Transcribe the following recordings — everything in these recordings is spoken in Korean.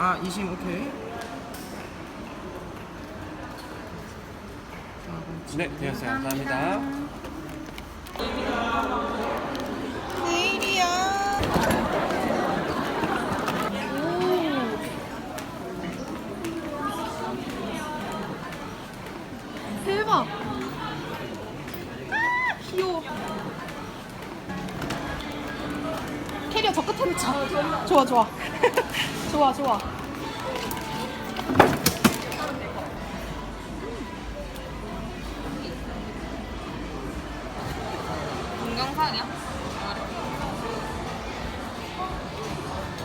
아, 20 오케이. 네, 되었어요. 감사합니다. 내일이야. 대박. 아, 귀여워. 캐리어 저 끝에 놓자. 좋아, 좋아. 좋아, 좋아. 동영상이야?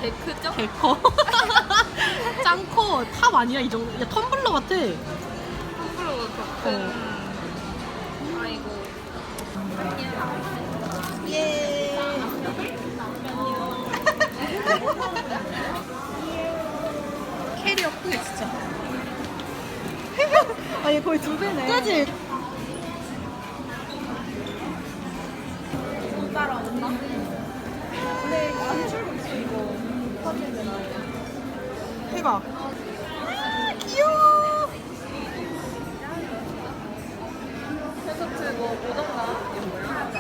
개 크죠? 개커. 짱커. 탑 아니야, 이 정도. 야, 텀블러 같아. 텀블러가 더 큰. 아이고. 예. 캐리어 크게 진짜. 아니 거의 두 배네. 그지? 따라온다. 근데 안 줄고 있어 이거. 해봐. 아, 귀여워. 콘서트 뭐 보던가? 이거 뭐야?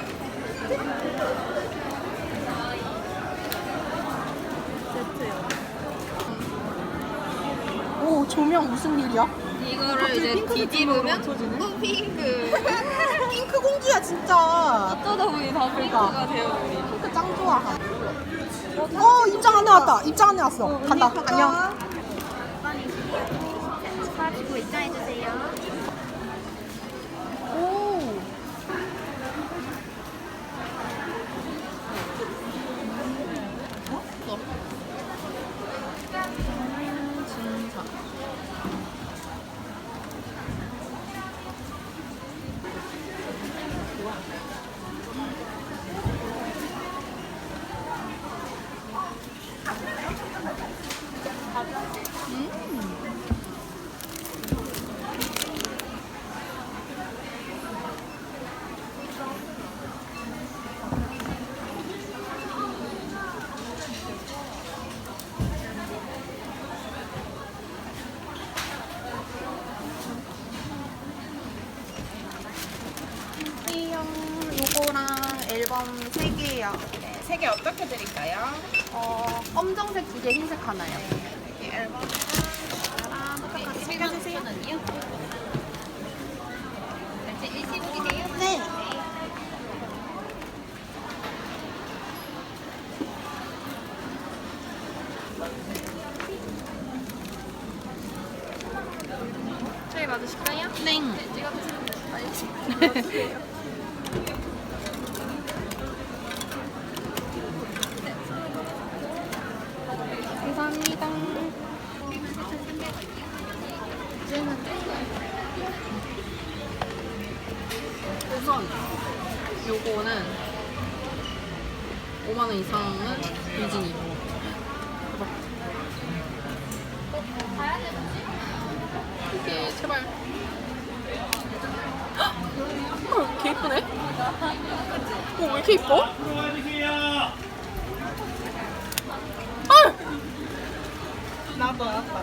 오 조명 무슨 일이야? 이거를 이제 뒤집으면 맞춰지네. 또 핑크. 핑크 공주야 진짜. 어쩌다 보니 다 핑크가 되어버리. 핑크 짱 좋아. 어 입장 안내 왔다. 입장 안내 왔어. 간다. 안녕. 가지고 입장해주세요. 오. 앨범 3개요. 네, 세 개 어떻게 드릴까요? 어, 검정색 두 개, 흰색 하나요. 이 앨범. 네, 챙겨주세요. 원이요. 결제 일시불이네요. 네. 저희 맞으실까요? 네. 감사합니다. 우선 요거는 5만 원 이상은 유진이고. 이게 제발. 헐, 개 이쁘네. 어, 왜 이렇게 이뻐? 헐! 나도 아빠.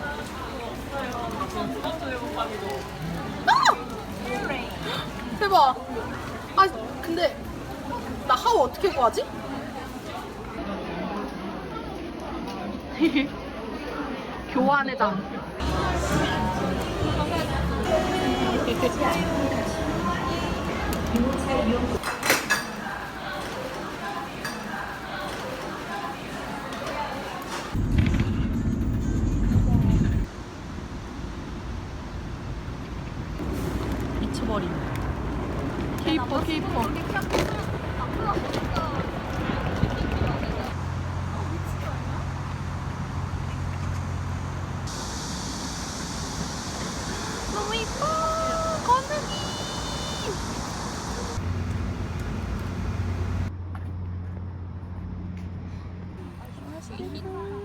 아! 대박. 아, 근데 나 하우 어떻게 구하지? 교환회장. 미쳐버림. 케이퍼, 케이퍼. 너무 이뻐! 건우기! 김지우님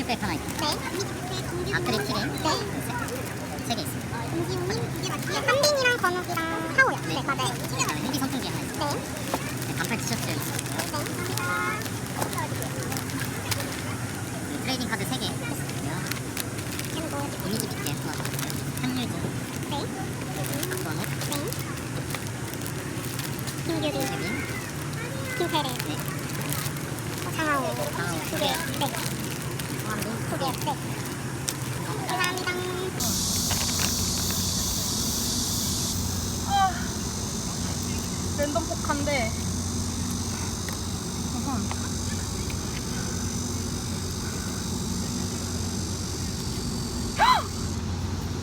두개 맞게요. 한빈이랑 건욱이랑 하오요. 네, 맞아요. 흰기 선풍기 하나. 네. 반팔 티셔츠. 네. 트레이딩 카드 3개. 그리고 이미지 빅게 하나 더 있어요. 한유진. 네. 박건욱. 네. 김규리. 재민. 김태래. 네. 장하오. 장하오. 두 개. 네. 조한빈. 두 개. 네. 감사합니다. 랜덤 포카인데. 우선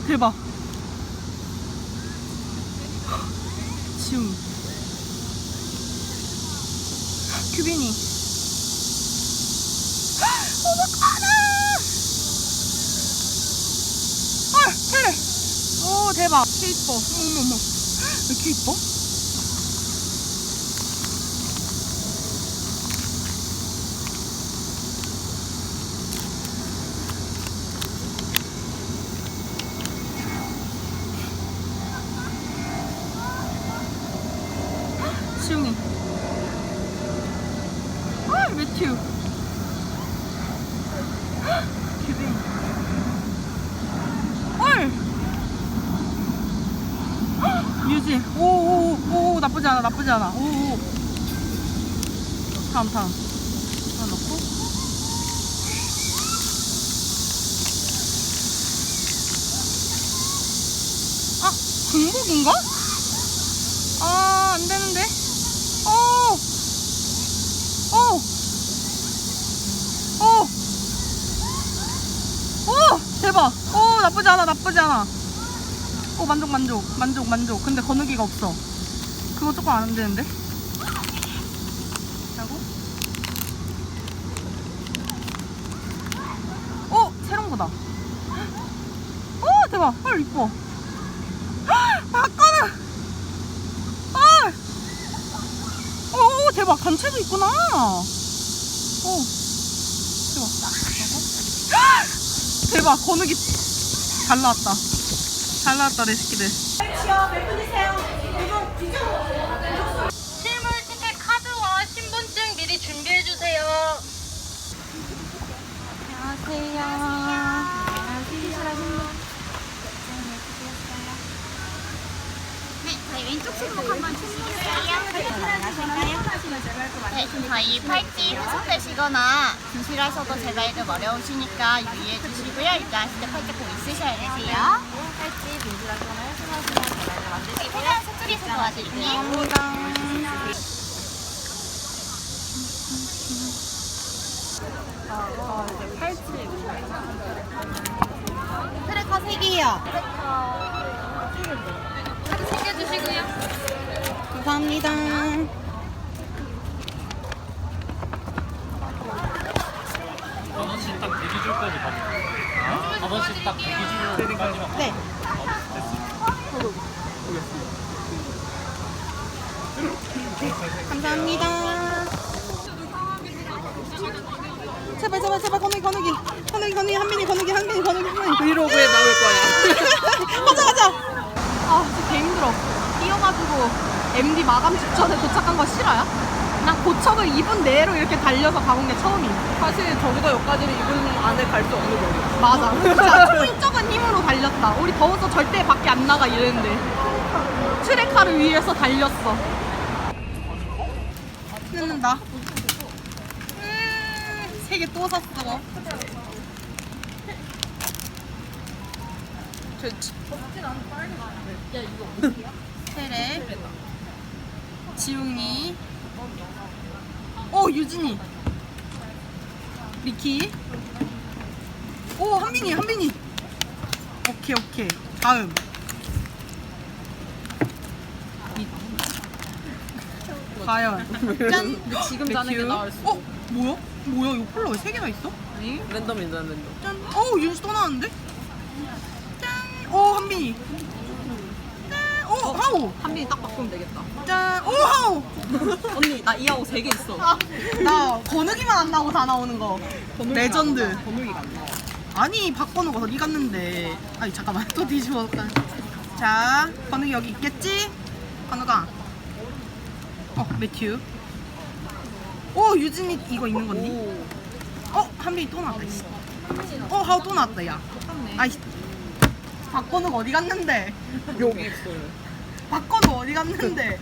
대박. 지웅. 규빈이. 어떡하나 아 테레 오 대박. 개 이뻐 어머 어머. 왜 이렇게 이뻐? 시웅이 아 매튜 규빈 헐! 유지. 오오오 나쁘지 않아 나쁘지 않아. 오오. 다음 다음. 하나 넣고. 아 중복인가? 아, 안 되는데? 어! 어! 어! 어! 대박! 어, 나쁘지 않아, 나쁘지 않아. 어, 만족, 만족, 만족, 만족. 근데 건우기가 없어. 그거 조금 안 되는데? 하고. 어! 새로운 거다. 어, 대박! 헐, 이뻐. 바꿔는! 아! 오, 대박. 단체도 있구나. 오. 대박. 대박. 건욱이 잘 나왔다. 잘 나왔다, 레시키들. 실물 티켓 카드와 신분증 미리 준비해주세요. 네, 저희 왼쪽 손목 한번 주시겠어요? 네, 저희 팔찌 후숙되시거나 분실하셔도 제가 좀 어려우시니까 유의해 주시고요. 입장하실 때 팔찌 꼭 있으셔야 되세요. 팔찌 분실하거나 제가 좀 만들기 필요한 수술에서 도와드릴게요. 트레카 3개요. 챙겨주시고요. 감사합니다. 한 번씩 딱 대기 줄까지 가면 한 번씩 딱 대기 줄까지만 네. 감사합니다. 제발 제발 제발 건우기 건우기 건우기 건우기 한민이 건우기 한민이 건우기 한민이 브이로그에 나올 거야. 가자 가자. 아 진짜 개 힘들어. 뛰어가지고 MD 마감 직전에 도착한 거 싫어요? 난 고척을 2분 내로 이렇게 달려서 가본 게 처음이야. 사실 저보다 여기까지는 이분 안에 갈 수 없는 거예요. 맞아. 진짜 초인적인 힘으로 달렸다. 우리 더워서 절대 밖에 안 나가 이랬는데. 트레카를 위해서 달렸어. 끊는다. 음, 세개 또 샀어. 세레. 지웅이. 오, 유진이. 리키. 오 한빈이 한빈이 오케이 오케이 다음 이- 과연 짠 근데 지금 자는 게 나을 수 어? 뭐야? 뭐야 이거 콜라 왜 세 개나 있어? 랜덤이다 랜덤. 짠! 어 윤시 또 나왔는데? 한빈이 짠! 오 하우! 한빈이 딱 바꾸면 되겠다. 짠! 오 하우! 언니 나 이하고 세 개 있어. 나 건욱이만 안 나오고 다 나오는 거 레전드 번호기가 안 나와. 아니 박건우가 어디 갔는데 아니 잠깐만 또 뒤집었다 자, 건우기 여기 있겠지? 건우가. 어, 매튜. 오, 유진이 이거 있는 건니? 어, 한빈이 또 나왔다. 어, 하우 또 나왔다, 야. 아이씨. 박건우가 어디 갔는데? 여기 있어요. 박건우 어디 갔는데?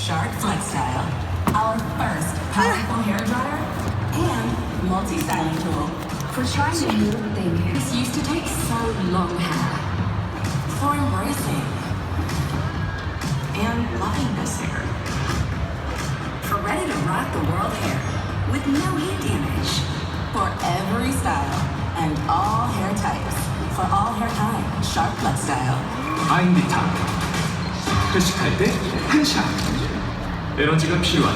Shark Flex Style, our first powerful hair dryer and multi-styling tool. For trying new things, this used to take so long hair. For embracing and loving this hair. For ready to rock the world hair with no heat damage. For every style and all hair types. For all hair types, Shark Flex Style. 아인디탕 회식할 때 한샷 에너지가 필요한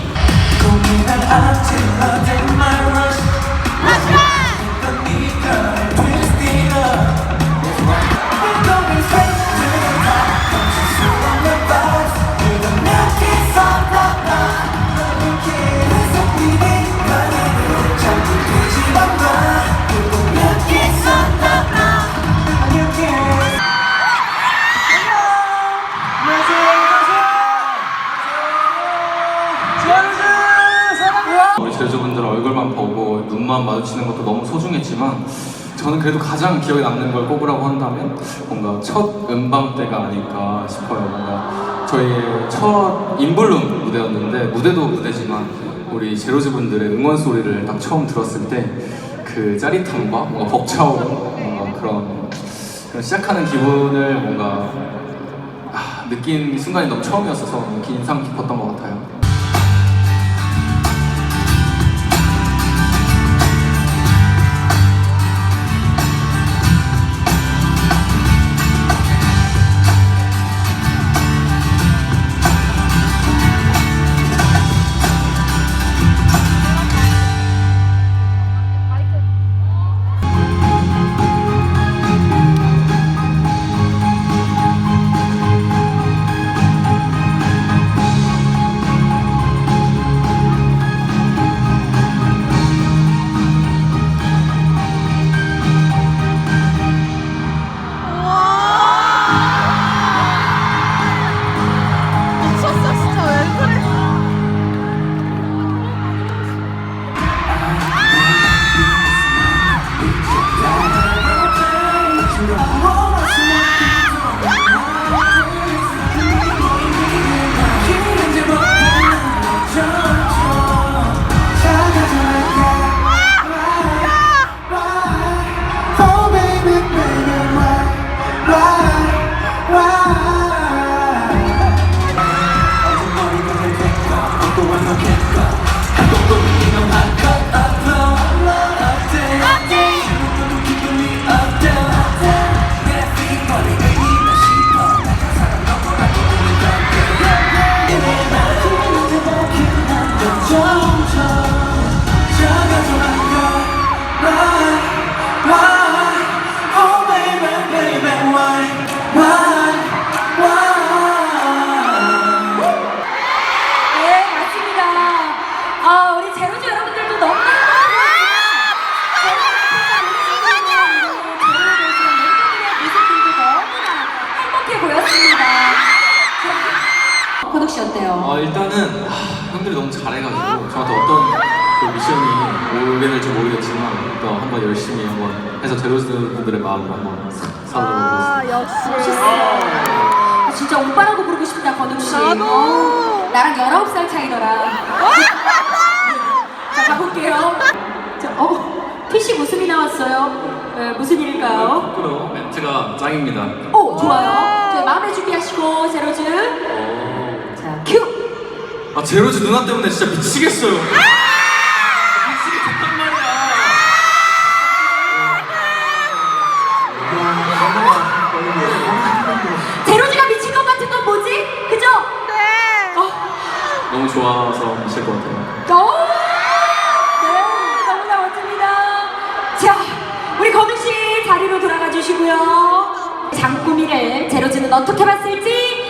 우리 저는 그래도 가장 기억에 남는 걸 꼽으라고 한다면 뭔가 첫 음방 때가 아닐까 싶어요. 뭔가 저희의 첫 인블룸 무대였는데 무대도 무대지만 우리 제로즈 분들의 응원 소리를 딱 처음 들었을 때 그 짜릿함과 뭔가 벅차오른 뭔가 그런, 그런 시작하는 기분을 뭔가 아, 느낀 순간이 너무 처음이었어서 인상 깊었던 것 될지 모르겠지만 또 한번 열심히 한번 해서 제로스 분들의 마음을 한번 사- 사도록 하겠습니다. 역시. 진짜 오빠라고 부르고 싶다, 권욱 씨. 나도. 어, 나랑 19살 차이더라. 자, 가볼게요. 자, 어, 피식 웃음이 나왔어요. 네, 무슨 일일까요? 부끄러워 멘트가 짱입니다. 오, 좋아요. 자, 마음의 준비하시고, 제로즈. 자, 큐! 아 제로즈 누나 때문에 진짜 미치겠어요. 좋아서 하실 것 같아요. 너무 네, 너무나 멋집니다. 자, 우리 거북씨 자리로 돌아가 주시고요. 장꾸미를 제로즈는 어떻게 봤을지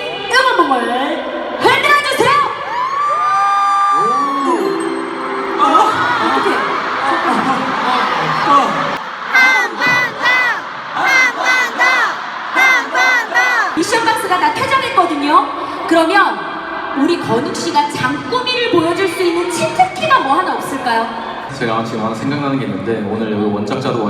오늘 여기 원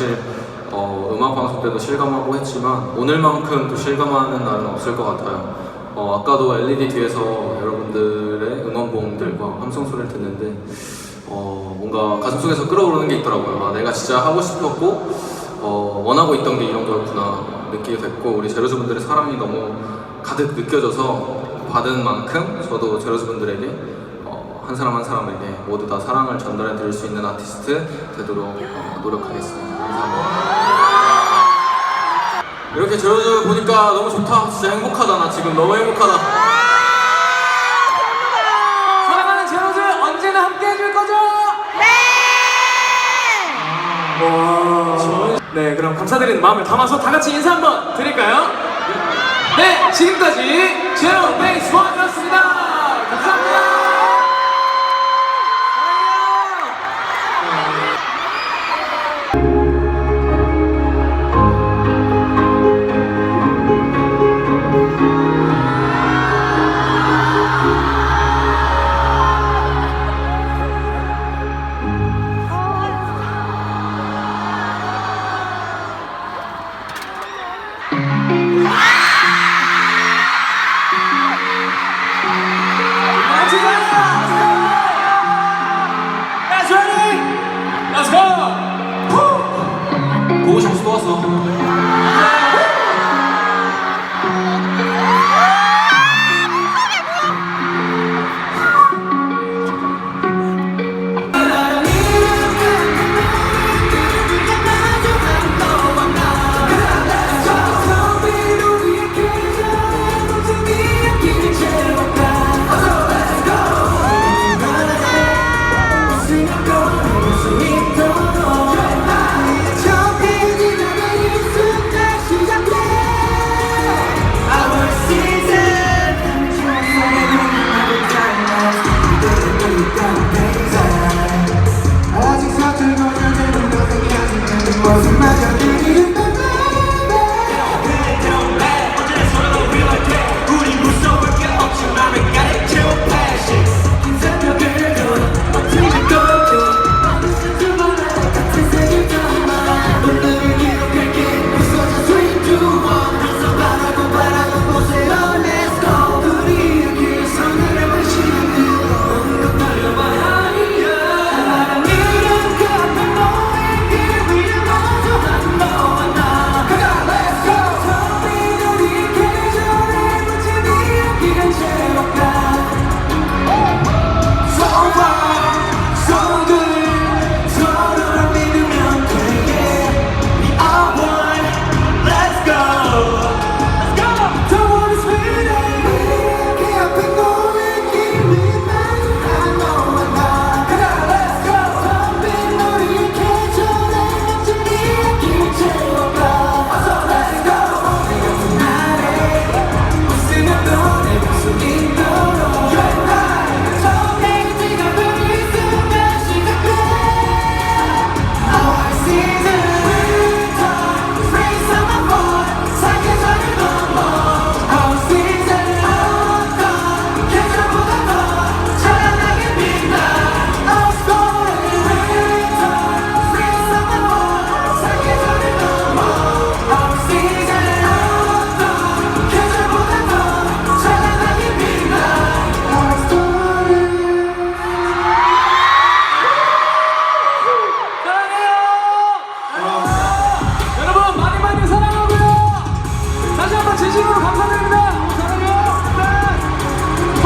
사실 어, 음악 방송 때도 실감하고 했지만 오늘만큼 또 실감하는 날은 없을 것 같아요. 어, 아까도 LED 뒤에서 여러분들의 응원봉들과 함성 소리를 듣는데 어, 뭔가 가슴 속에서 끌어오르는 게 있더라고요. 아, 내가 진짜 하고 싶었고 어, 원하고 있던 게 이런 거였구나 느끼게 됐고 우리 제로즈 분들의 사랑이 너무 가득 느껴져서 받은 만큼 저도 제로즈 분들에게 어, 한 사람 한 사람에게 모두 다 사랑을 전달해 드릴 수 있는 아티스트 되도록 어, 노력하겠습니다. 감사합니다. 이렇게 제로즈 보니까 너무 좋다. 진짜 행복하다. 나 지금 너무 행복하다. 사랑하는 제로즈 언제나 함께 해줄 거죠? 네! 와. 네, 그럼 감사드리는 마음을 담아서 다 같이 인사 한번 드릴까요? 네, 지금까지 제로 베이스 원이었습니다. 감사합니다.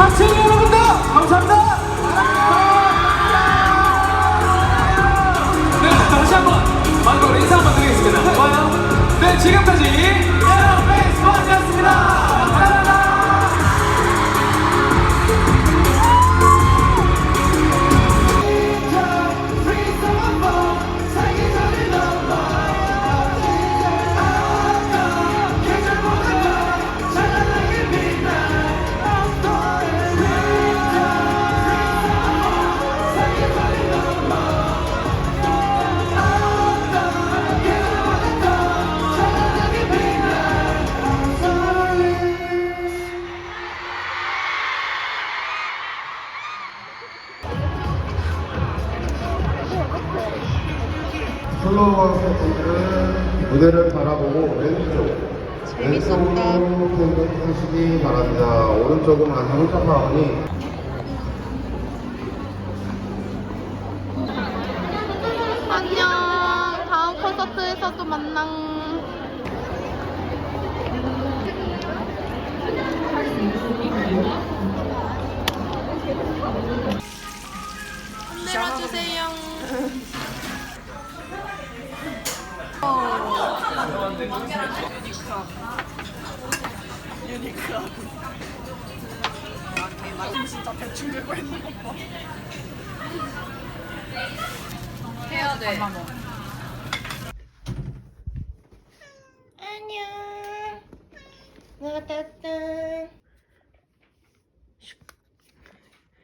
박수로 여러분들 무대를 바라보고 왼쪽 왼쪽으로 캔들하시기 바랍니다. 오른쪽은 안녕 혼자 파오니